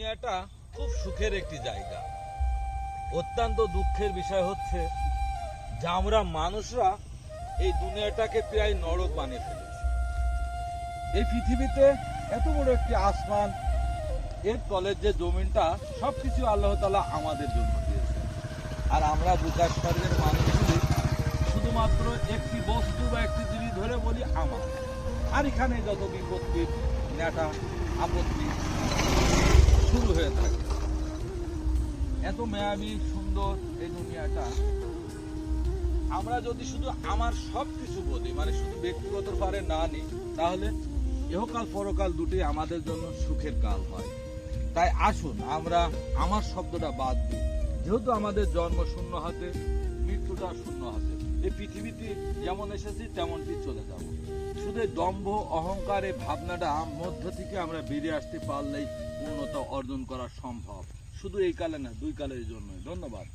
দুনিয়াটা খুব সুখের একটি জায়গা। অত্যন্ত দুঃখের বিষয় হচ্ছে যে আমরা মানুষরা এই দুনিয়াটাকে প্রায় নরক বানিয়ে ফেলেছি। এই পৃথিবীতে এত বড় একটি আসমান, এর তলের যে জমিনটা, সবকিছু আল্লাহ তালা আমাদের জন্য দিয়েছে আর আমরা বুকাশ মানুষগুলি শুধুমাত্র একটি বস্তু বা একটি জিনিস ধরে বলি আমার। আর এখানে যত বিপত্তির নেটা আপত্তি শুরু হয়ে থাকে। এত মেয়াবি সুন্দর এই দুনিয়াটা। আমরা যদি শুধু আমার সব কিছু বলি মানে শুধু ব্যক্তিগত পারে না নিই, তাহলে ইহকাল পরকাল দুটি আমাদের জন্য সুখের কাল হয়। তাই আসুন, আমরা আমার শব্দটা বাদ দিই। যেহেতু আমাদের জন্ম শূন্য হাতে, মৃত্যুটা শূন্য হাতে, এই পৃথিবীতে যেমন এসেছি, তেমনটি চলে যাব। শুধু দম্ভ, অহংকার ভাবনাটা মধ্য থেকে আমরা বেরিয়ে আসতে পারলেই পূর্ণতা অর্জন করা সম্ভব। শুধু এই কালে না, দুই কালের জন্য ধন্যবাদ।